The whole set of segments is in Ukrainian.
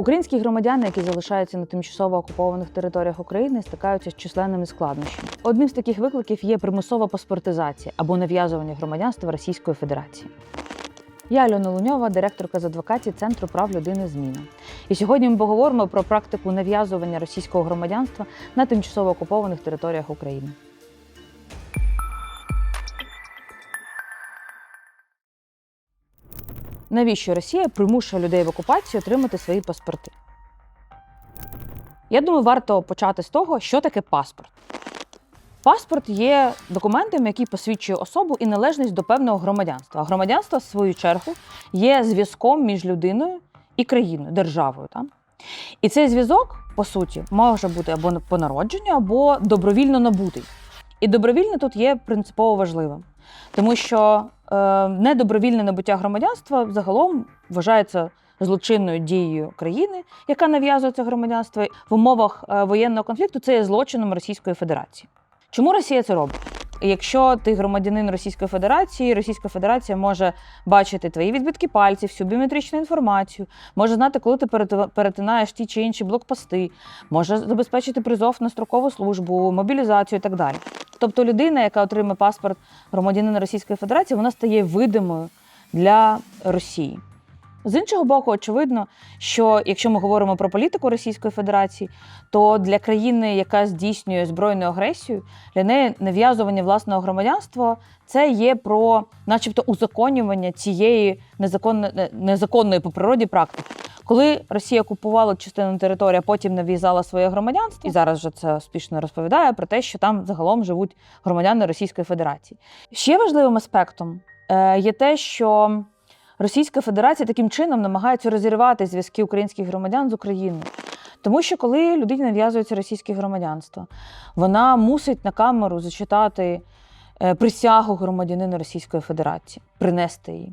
Українські громадяни, які залишаються на тимчасово окупованих територіях України, стикаються з численними складнощами. Одним з таких викликів є примусова паспортизація або нав'язування громадянства Російської Федерації. Я Альона Луньова, директорка з адвокації Центру прав людини Зміна. І сьогодні ми поговоримо про практику нав'язування російського громадянства на тимчасово окупованих територіях України. Навіщо Росія примушує людей в окупації отримати свої паспорти? Я думаю, варто почати з того, що таке паспорт. Паспорт є документом, який посвідчує особу і належність до певного громадянства. Громадянство, в свою чергу, є зв'язком між людиною і країною, державою. Так? І цей зв'язок, по суті, може бути або по народженню, або добровільно набутий. І добровільне тут є принципово важливим, тому що недобровільне набуття громадянства загалом вважається злочинною дією країни, яка нав'язує це громадянство в умовах е, воєнного конфлікту. Це є злочином Російської Федерації. Чому Росія це робить? Якщо ти громадянин Російської Федерації, Російська Федерація може бачити твої відбитки пальців, всю біометричну інформацію, може знати, коли ти перетинаєш ті чи інші блокпости, може забезпечити призов на строкову службу, мобілізацію і так далі. Тобто людина, яка отримає паспорт громадянина Російської Федерації, вона стає видимою для Росії. З іншого боку, очевидно, що якщо ми говоримо про політику Російської Федерації, то для країни, яка здійснює збройну агресію, для неї нав'язування власного громадянства це є про, начебто, узаконювання цієї незаконної, незаконної по природі практики. Коли Росія окупувала частину території, а потім нав'язала своє громадянство, і зараз вже це успішно розповідає про те, що там загалом живуть громадяни Російської Федерації. Ще важливим аспектом е, є те, що Російська Федерація таким чином намагається розірвати зв'язки українських громадян з Україною. Тому що коли людині нав'язується російське громадянство, вона мусить на камеру зачитати е, присягу громадянина Російської Федерації, принести її.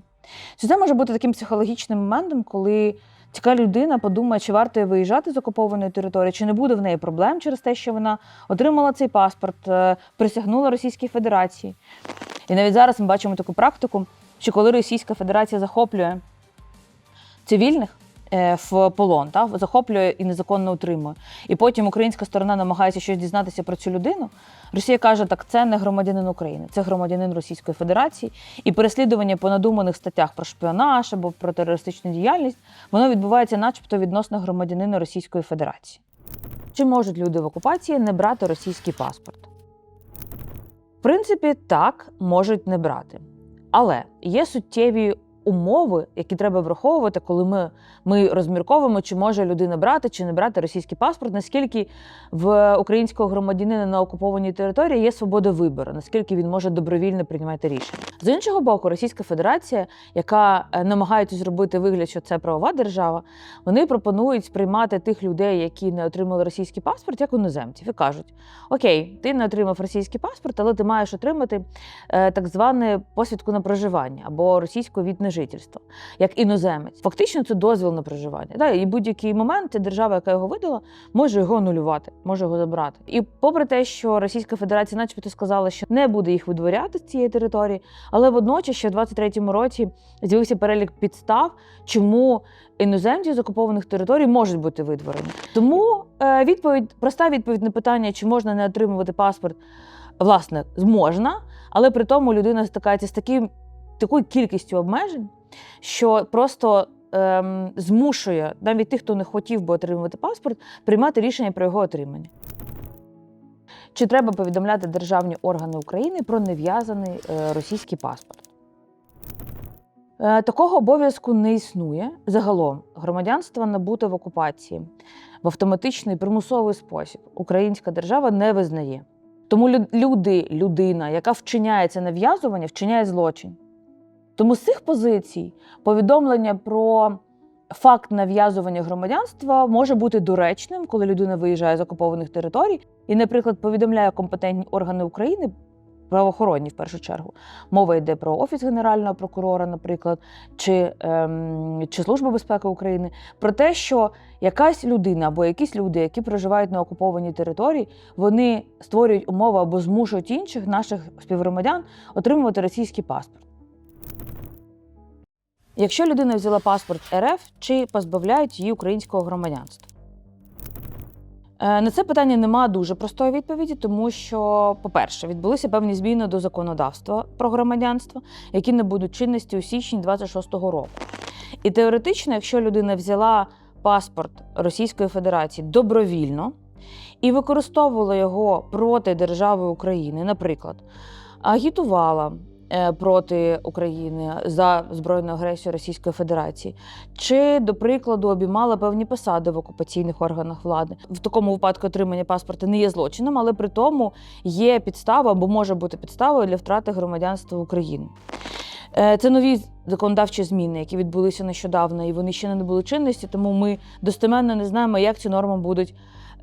Це може бути таким психологічним моментом, коли така людина подумає, чи варто виїжджати з окупованої території, чи не буде в неї проблем через те, що вона отримала цей паспорт, е, присягнула Російській Федерації. І навіть зараз ми бачимо таку практику, що коли Російська Федерація захоплює цивільних в полон, та, захоплює і незаконно утримує, і потім українська сторона намагається щось дізнатися про цю людину, Росія каже, так це не громадянин України, це громадянин Російської Федерації, і переслідування по надуманих статтях про шпіонаж або про терористичну діяльність, воно відбувається, начебто, відносно громадянина Російської Федерації. Чи можуть люди в окупації не брати російський паспорт? В принципі, так, можуть не брати. Але є суттєві умови, які треба враховувати, коли ми, ми розмірковуємо, чи може людина брати чи не брати російський паспорт, наскільки в українського громадянина на окупованій території є свобода вибору, наскільки він може добровільно приймати рішення. З іншого боку, Російська Федерація, яка е, намагається зробити вигляд, що це правова держава, вони пропонують сприймати тих людей, які не отримали російський паспорт, як іноземців, і кажуть: Окей, ти не отримав російський паспорт, але ти маєш отримати е, так зване посвідку на проживання або російську від жительство, як іноземець. Фактично, це дозвіл на проживання. Да, і будь-який момент держава, яка його видала, може його анулювати, може його забрати. І попри те, що Російська Федерація, начебто, сказала, що не буде їх видворяти з цієї території, але водночас, ще в 23-му році з'явився перелік підстав, чому іноземці з окупованих територій можуть бути видворені. Тому е, відповідь, проста відповідь на питання, чи можна не отримувати паспорт, власне, можна, але при тому людина стикається з таким, такою кількістю обмежень, що просто ем, змушує навіть тих, хто не хотів би отримувати паспорт, приймати рішення про його отримання. Чи треба повідомляти державні органи України про нев'язаний е, російський паспорт? Е, Такого обов'язку не існує. Загалом громадянство набуте в окупації в автоматичний примусовий спосіб. Українська держава не визнає. Тому люди, людина, яка вчиняє це нав'язування, вчиняє злочин. Тому з цих позицій повідомлення про факт нав'язування громадянства може бути доречним, коли людина виїжджає з окупованих територій і, наприклад, повідомляє компетентні органи України. Правоохоронні в першу чергу мова йде про офіс генерального прокурора, наприклад, чи, ем, чи Служба безпеки України, про те, що якась людина або якісь люди, які проживають на окупованій території, вони створюють умови або змушують інших наших співгромадян отримувати російський паспорт. Якщо людина взяла паспорт РФ, чи позбавляють її українського громадянства? Е, На це питання немає дуже простої відповіді, тому що, по-перше, відбулися певні зміни до законодавства про громадянство, які не будуть чинності у січні 26-го року. І теоретично, якщо людина взяла паспорт Російської Федерації добровільно і використовувала його проти держави України, наприклад, агітувала проти України за збройну агресію Російської Федерації, чи, до прикладу, обіймала певні посади в окупаційних органах влади. В такому випадку отримання паспорта не є злочином, але при тому є підстава або може бути підставою для втрати громадянства України. Е, Це нові законодавчі зміни, які відбулися нещодавно, і вони ще не набули чинності, тому ми достеменно не знаємо, як ці норми будуть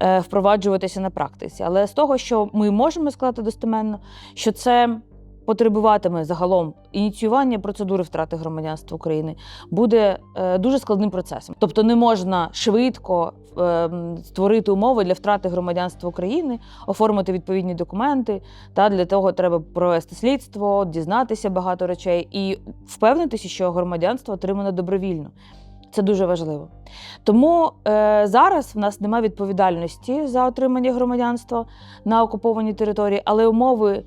е, впроваджуватися на практиці. Але з того, що ми можемо сказати достеменно, що це потребуватиме загалом ініціювання процедури втрати громадянства України, буде е, дуже складним процесом. Тобто не можна швидко е, створити умови для втрати громадянства України, оформити відповідні документи. Та для того треба провести слідство, дізнатися багато речей і впевнитися, що громадянство отримано добровільно. Це дуже важливо. Тому е, зараз в нас немає відповідальності за отримання громадянства на окупованій території, але умови,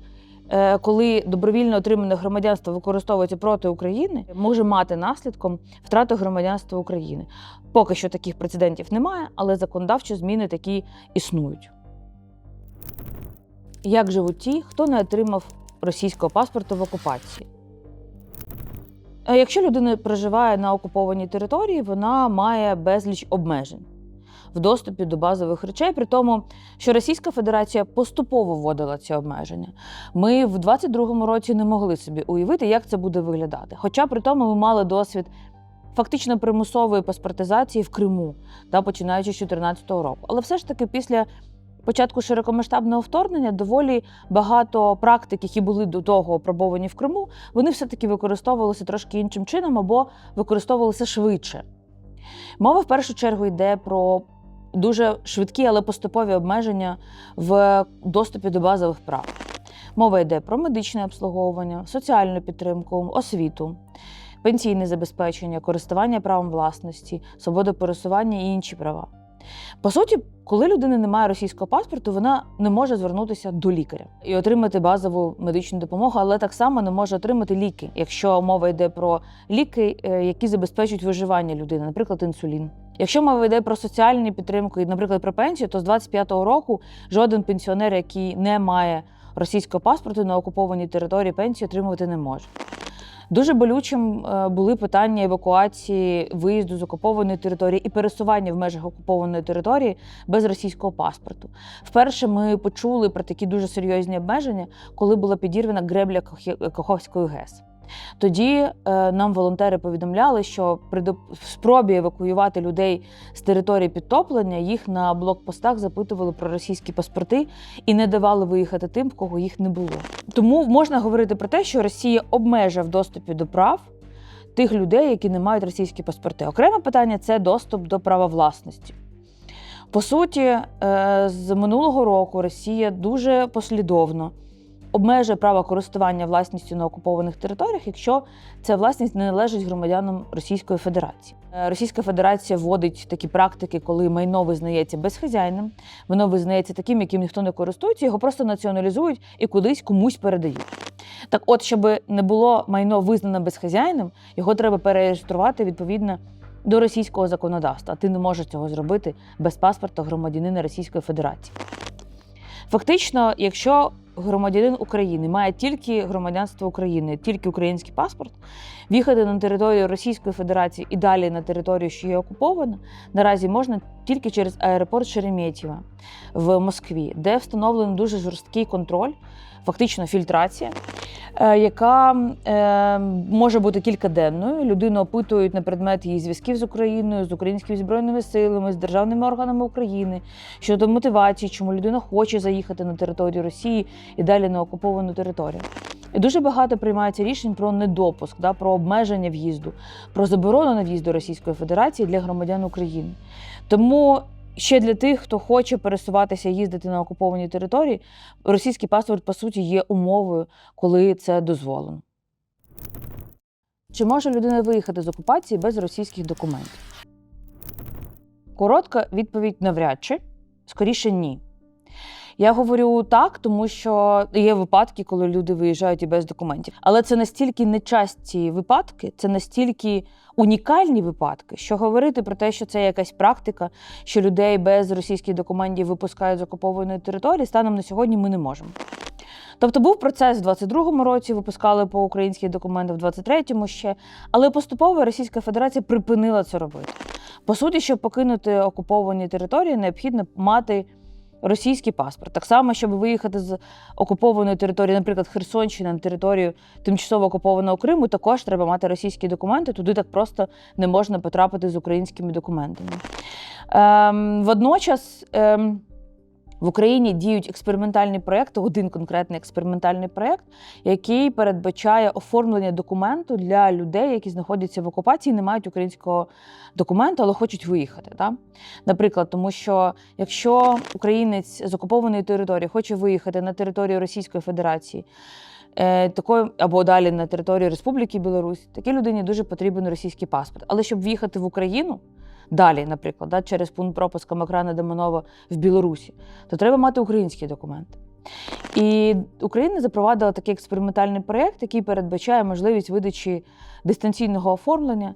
коли добровільно отримане громадянство використовується проти України, може мати наслідком втрату громадянства України. Поки що таких прецедентів немає, але законодавчі зміни такі існують. Як живуть ті, хто не отримав російського паспорту в окупації? Е, Якщо людина проживає на окупованій території, вона має безліч обмежень в доступі до базових речей, при тому, що Російська Федерація поступово вводила ці обмеження. Ми в 22-му році не могли собі уявити, як це буде виглядати. Хоча при тому ми мали досвід фактично примусової паспортизації в Криму, да, починаючи з 2014 року. Але все ж таки після початку широкомасштабного вторгнення доволі багато практик, які були до того опробовані в Криму, вони все-таки використовувалися трошки іншим чином або використовувалися швидше. Мова в першу чергу йде про дуже швидкі, але поступові обмеження в доступі до базових прав. Мова йде про медичне обслуговування, соціальну підтримку, освіту, пенсійне забезпечення, користування правом власності, свободу пересування і інші права. По суті, коли людина не має російського паспорту, вона не може звернутися до лікаря і отримати базову медичну допомогу, але так само не може отримати ліки, якщо мова йде про ліки, е, які забезпечують виживання людини, наприклад, інсулін. Якщо мова йде про соціальну підтримку і, наприклад, про пенсію, то з 25-го року жоден пенсіонер, який не має російського паспорту на окупованій території, пенсію отримувати не може. Дуже болючим е, були питання евакуації виїзду з окупованої території і пересування в межах окупованої території без російського паспорту. Вперше ми почули про такі дуже серйозні обмеження, коли була підірвана гребля Каховської ГЕС. Тоді е, нам волонтери повідомляли, що при спробі евакуювати людей з території підтоплення їх на блокпостах запитували про російські паспорти і не давали виїхати тим, в кого їх не було. Тому можна говорити про те, що Росія обмежує в доступі до прав тих людей, які не мають російські паспорти. Окреме питання це доступ до права власності. По суті, е, з минулого року Росія дуже послідовно обмежує право користування власністю на окупованих територіях, якщо ця власність не належить громадянам Російської Федерації. Е, Російська Федерація вводить такі практики, коли майно визнається безхазяйним, воно визнається таким, яким ніхто не користується, його просто націоналізують і кудись комусь передають. Так от, щоб не було майно визнано безхазяйним, його треба перереєструвати відповідно до російського законодавства. Ти не можеш цього зробити без паспорта громадянина Російської Федерації. Фактично, якщо громадянин України має тільки громадянство України, тільки український паспорт, в'їхати на територію Російської Федерації і далі на територію, що є окупована, наразі можна тільки через аеропорт Шереметьєва в Москві, де встановлений дуже жорсткий контроль, фактично фільтрація, яка е, може бути кількаденною. Людину опитують на предмет її зв'язків з Україною, з українськими збройними силами, з державними органами України щодо мотивації, чому людина хоче заїхати на територію Росії і далі на окуповану територію. І дуже багато приймається рішень про недопуск, да, про обмеження в'їзду, про заборону на в'їзд до Російської Федерації для громадян України. Тому ще для тих, хто хоче пересуватися їздити на окуповані території, російський паспорт, по суті, є умовою, коли це дозволено. Чи може людина виїхати з окупації без російських документів? Коротка відповідь навряд чи, скоріше ні. Я говорю так, тому що є випадки, коли люди виїжджають і без документів. Але це настільки нечасті випадки, це настільки унікальні випадки, що говорити про те, що це якась практика, що людей без російських документів випускають з окупованої території, станом на сьогодні ми не можемо. Тобто був процес в 22-му році, випускали по українських документах, в 23-му ще, але поступово Російська Федерація припинила це робити. По суті, щоб покинути окуповані території, необхідно мати російський паспорт. Так само, щоб виїхати з окупованої території, наприклад, Херсонщина на територію тимчасово окупованого Криму, також треба мати російські документи. Туди так просто не можна потрапити з українськими документами. Ем, водночас. Ем, в Україні діють експериментальні проєкти, один конкретний експериментальний проєкт, який передбачає оформлення документу для людей, які знаходяться в окупації, не мають українського документу, але хочуть виїхати. Так? Наприклад, тому що якщо українець з окупованої території хоче виїхати на територію Російської Федерації, е, такої або далі на територію Республіки Білорусь, такій людині дуже потрібен російський паспорт. Але щоб в'їхати в Україну. Далі, наприклад, да, через пункт пропуска Макрана Демонова в Білорусі, то треба мати українські документи. І Україна запровадила такий експериментальний проєкт, який передбачає можливість видачі дистанційного оформлення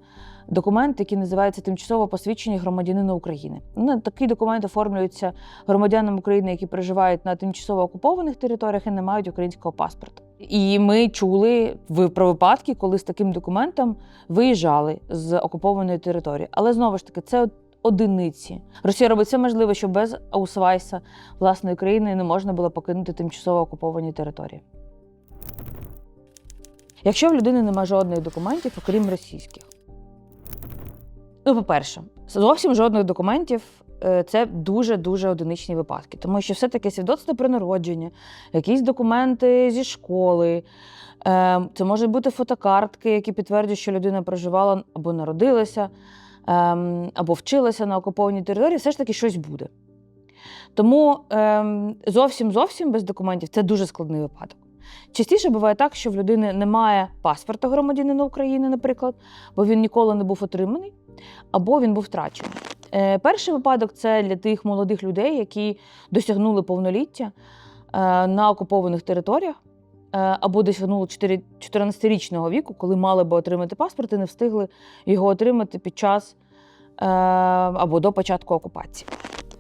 документ, який називається тимчасово посвідчення громадянина України. Ну, такий документ оформлюється громадянам України, які проживають на тимчасово окупованих територіях і не мають українського паспорта. І ми чули в- про випадки, коли з таким документом виїжджали з окупованої території. Але знову ж таки, це одиниці. Росія робить все можливе, щоб без аусвайса власної країни не можна було покинути тимчасово окуповані території. Якщо в людини немає жодних документів, окрім російських. Ну, по-перше, зовсім жодних документів е, це дуже-дуже одиничні випадки, тому що все-таки свідоцтво про народження, якісь документи зі школи, е, це можуть бути фотокартки, які підтверджують, що людина проживала або народилася, ем, або вчилася на окупованій території, все ж таки щось буде. Тому ем, зовсім зовсім без документів це дуже складний випадок. Частіше буває так, що в людини немає паспорта громадянина України, наприклад, бо він ніколи не був отриманий, або він був втрачений. Е, перший випадок це для тих молодих людей, які досягнули повноліття е, на окупованих територіях, або досягнули 4 14-річного віку, коли мали би отримати паспорт і не встигли його отримати під час е, або до початку окупації.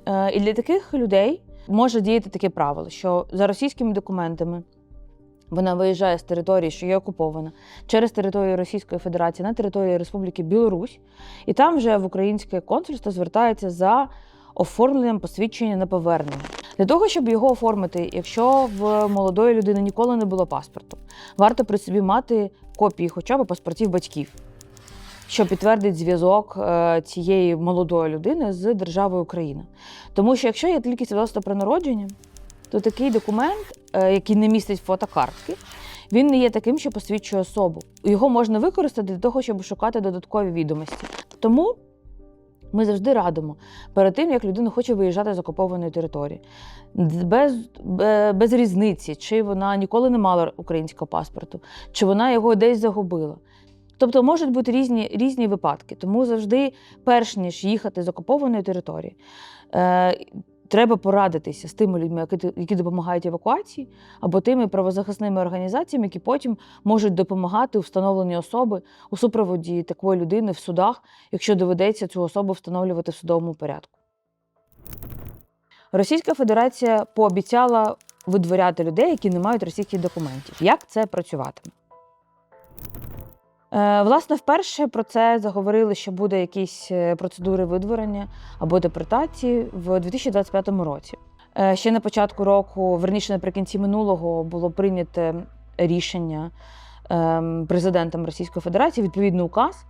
Е, І для таких людей може діяти таке правило, що за російськими документами вона виїжджає з території, що є окупована, через територію Російської Федерації на територію Республіки Білорусь, і там вже в українське консульство звертається за оформленням посвідчення на повернення. Для того, щоб його оформити, якщо в молодої людини ніколи не було паспорту, варто при собі мати копії хоча б паспортів батьків, що підтвердить зв'язок е, цієї молодої людини з державою Україна. Тому що якщо є тільки свідоцтво про народження, то такий документ, е, який не містить фотокартки, він не є таким, що посвідчує особу. Його можна використати для того, щоб шукати додаткові відомості. Тому ми завжди радимо перед тим, як людина хоче виїжджати з окупованої території, без, без різниці, чи вона ніколи не мала українського паспорту, чи вона його десь загубила. Тобто можуть бути різні, різні випадки. Тому завжди, перш ніж їхати з окупованої території, е, треба порадитися з тими людьми, які, допомагають евакуації, або тими правозахисними організаціями, які потім можуть допомагати у встановленні особи у супроводі такої людини в судах, якщо доведеться цю особу встановлювати в судовому порядку. Російська Федерація пообіцяла видворяти людей, які не мають російських документів. Як це працюватиме? Е, Власне, вперше про це заговорили, що буде якісь е, процедури видворення або депортації в 2025 році. Е, Ще на початку року, верніше наприкінці минулого, було прийнято рішення ем, президентом Російської Федерації, відповідний указ,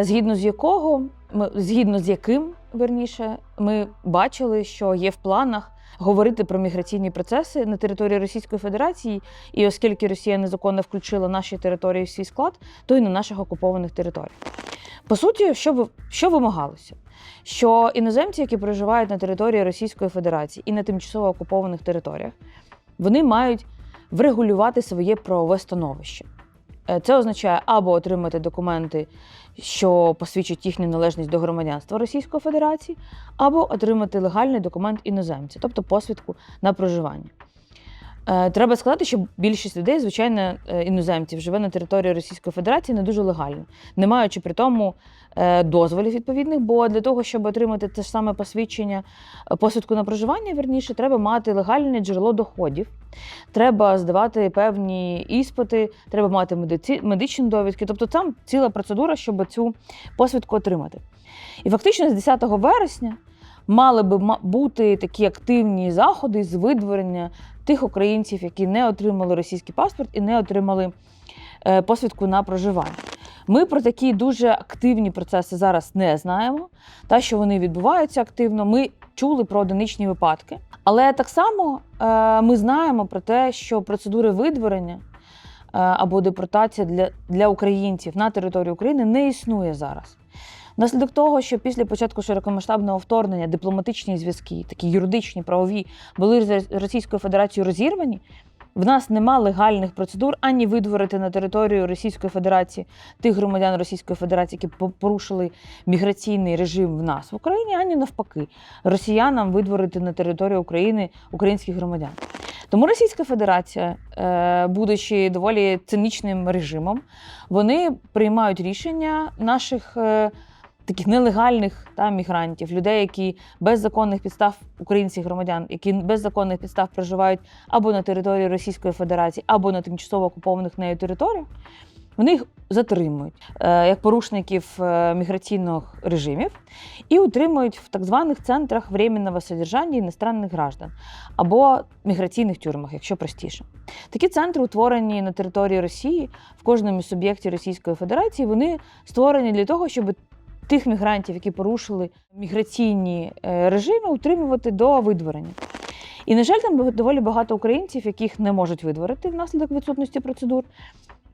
згідно з якого ми згідно з яким верніше, ми бачили, що є в планах говорити про міграційні процеси на території Російської Федерації, і оскільки Росія незаконно включила наші території в свій склад, то й на наших окупованих територіях. По суті, що, що вимагалося? Що іноземці, які проживають на території Російської Федерації і на тимчасово окупованих територіях, вони мають врегулювати своє правове становище. Е, Це означає або отримати документи, що посвідчують їхню належність до громадянства Російської Федерації, або отримати легальний документ іноземця, тобто посвідку на проживання. Е, Треба сказати, що більшість людей, звичайно, е, іноземців, живе на території Російської Федерації не дуже легально, не маючи при тому е, дозволів відповідних, бо для того, щоб отримати те ж саме посвідчення, посвідку на проживання, верніше, треба мати легальне джерело доходів, треба здавати певні іспити, треба мати медиці... медичні довідки. Тобто там ціла процедура, щоб цю посвідку отримати. І фактично з 10 вересня мали би бути такі активні заходи з видворення тих українців, які не отримали російський паспорт і не отримали е, посвідку на проживання. Ми про такі дуже активні процеси зараз не знаємо. Та, що вони відбуваються активно, ми чули про одиничні випадки. Але так само е, ми знаємо про те, що процедури видворення е, або депортація для, для українців на території України не існує зараз. Внаслідок того, що після початку широкомасштабного вторгнення дипломатичні зв'язки, такі юридичні, правові, були з Російською Федерацією розірвані, в нас нема легальних процедур ані видворити на територію Російської Федерації тих громадян Російської Федерації, які порушили міграційний режим в нас в Україні, ані навпаки, росіянам видворити на територію України українських громадян. Тому Російська Федерація, е, будучи доволі цинічним режимом, вони приймають рішення наших е, таких нелегальних та, мігрантів, людей, які без законних підстав українських громадян, які без законних підстав проживають або на території Російської Федерації, або на тимчасово окупованих нею територіях. Вони їх затримують е, як порушників е, міграційних режимів і утримують в так званих центрах временного содержання іностранних граждан або міграційних тюрмах, якщо простіше. Такі центри утворені на території Росії в кожному суб'єкті Російської Федерації. Вони створені для того, щоб тих мігрантів, які порушили міграційні е, режими, утримувати до видворення. І, на жаль, там доволі багато українців, яких не можуть видворити внаслідок відсутності процедур,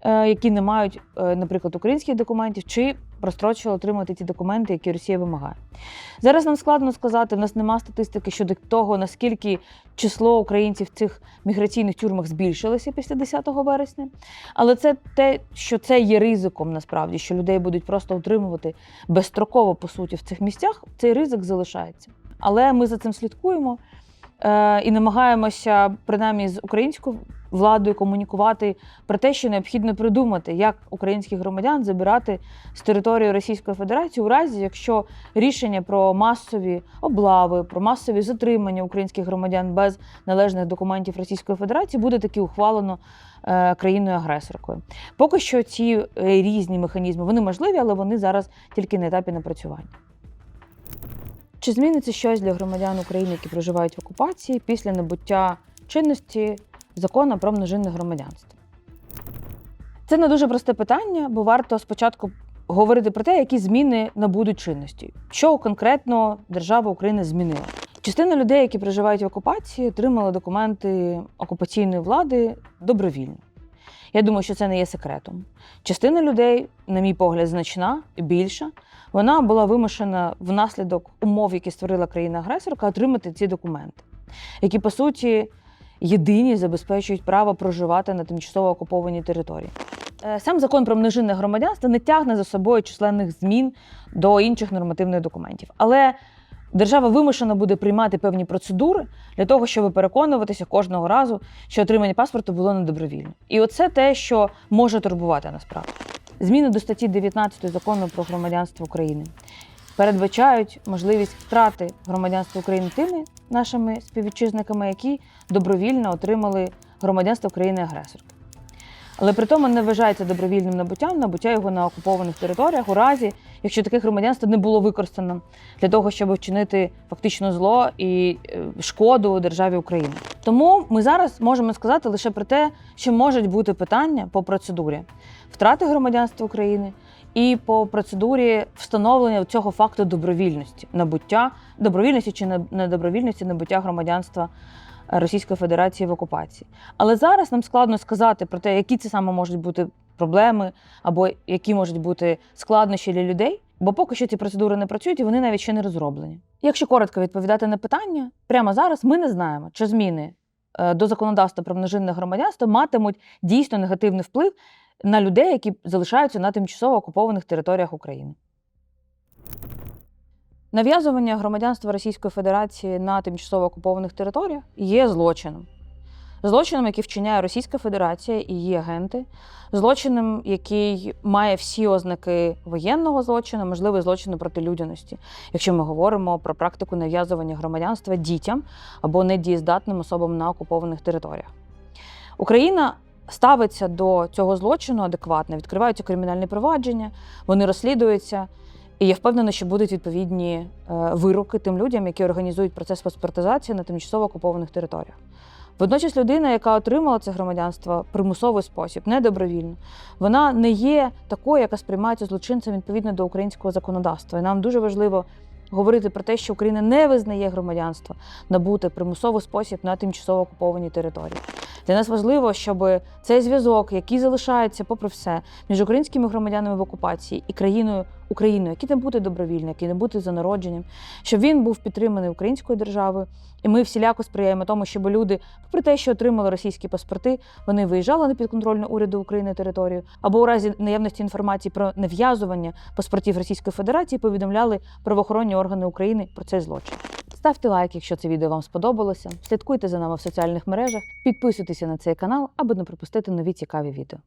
які не мають, е, наприклад, українських документів, чи прострочили отримати ті документи, які Росія вимагає. Зараз нам складно сказати, в нас нема статистики щодо того, наскільки число українців в цих міграційних тюрмах збільшилося після 10 вересня. Але це те, що це є ризиком насправді, що людей будуть просто утримувати безстроково по суті в цих місцях. Цей ризик залишається. Але ми за цим слідкуємо е, і намагаємося, принаймні, з українською владою комунікувати про те, що необхідно придумати, як українських громадян забирати з території Російської Федерації у разі, якщо рішення про масові облави, про масові затримання українських громадян без належних документів Російської Федерації буде таки ухвалено е, країною-агресоркою. Поки що ці е, різні механізми вони можливі, але вони зараз тільки на етапі напрацювання. Чи зміниться щось для громадян України, які проживають в окупації після набуття чинності закону про множинне громадянство? Це не дуже просте питання, бо варто спочатку говорити про те, які зміни набудуть чинності. Що конкретно держава України змінила? Частина людей, які проживають в окупації, отримали документи окупаційної влади добровільно. Я думаю, що це не є секретом. Частина людей, на мій погляд, значна і більша. Вона була вимушена внаслідок умов, які створила країна-агресорка, отримати ці документи, які по суті єдині забезпечують право проживати на тимчасово окупованій території. Е, Сам закон про множинне громадянство не тягне за собою численних змін до інших нормативних документів. Але держава вимушена буде приймати певні процедури для того, щоб переконуватися кожного разу, що отримання паспорту було недобровільно. І оце те, що може турбувати насправді. Зміни до статті 19 закону про громадянство України передбачають можливість втрати громадянства України тими нашими співвітчизниками, які добровільно отримали громадянство країни-агресорки. Але при тому не вважається добровільним набуттям набуття його на окупованих територіях у разі, якщо таке громадянство не було використано для того, щоб вчинити фактично зло і е, шкоду державі України. Тому ми зараз можемо сказати лише про те, що можуть бути питання по процедурі втрати громадянства України і по процедурі встановлення цього факту добровільності набуття добровільності чи не- недобровільності набуття громадянства Російської Федерації в окупації. Але зараз нам складно сказати про те, які це саме можуть бути проблеми або які можуть бути складнощі для людей, бо поки що ці процедури не працюють і вони навіть ще не розроблені. Якщо коротко відповідати на питання, прямо зараз ми не знаємо, чи зміни е, до законодавства про множинне громадянство матимуть дійсно негативний вплив на людей, які залишаються на тимчасово окупованих територіях України. Нав'язування громадянства Російської Федерації на тимчасово окупованих територіях є злочином. Злочином, який вчиняє Російська Федерація і її агенти, злочином, який має всі ознаки воєнного злочину, можливо, злочину проти людяності, якщо ми говоримо про практику нав'язування громадянства дітям або недієздатним особам на окупованих територіях. Україна ставиться до цього злочину адекватно, відкриваються кримінальні провадження, вони розслідуються. І я впевнена, що будуть відповідні е, вироки тим людям, які організують процес паспортизації на тимчасово окупованих територіях. Водночас людина, яка отримала це громадянство примусовий спосіб, недобровільно, вона не є такою, яка сприймається злочинцем відповідно до українського законодавства. І нам дуже важливо говорити про те, що Україна не визнає громадянство набути примусовий спосіб на тимчасово окупованій території. Для нас важливо, щоб цей зв'язок, який залишається, попри все, між українськими громадянами в окупації і країною Україною, який не буде добровільний, який не буде за народженням, щоб він був підтриманий українською державою. І ми всіляко сприяємо тому, щоб люди, попри те, що отримали російські паспорти, вони виїжджали на підконтрольну уряду України територію, або у разі наявності інформації про нав'язування паспортів Російської Федерації повідомляли правоохоронні органи України про цей злочин. Ставте лайк, якщо це відео вам сподобалося. Слідкуйте за нами в соціальних мережах, підписуйтеся на цей канал, аби не пропустити нові цікаві відео.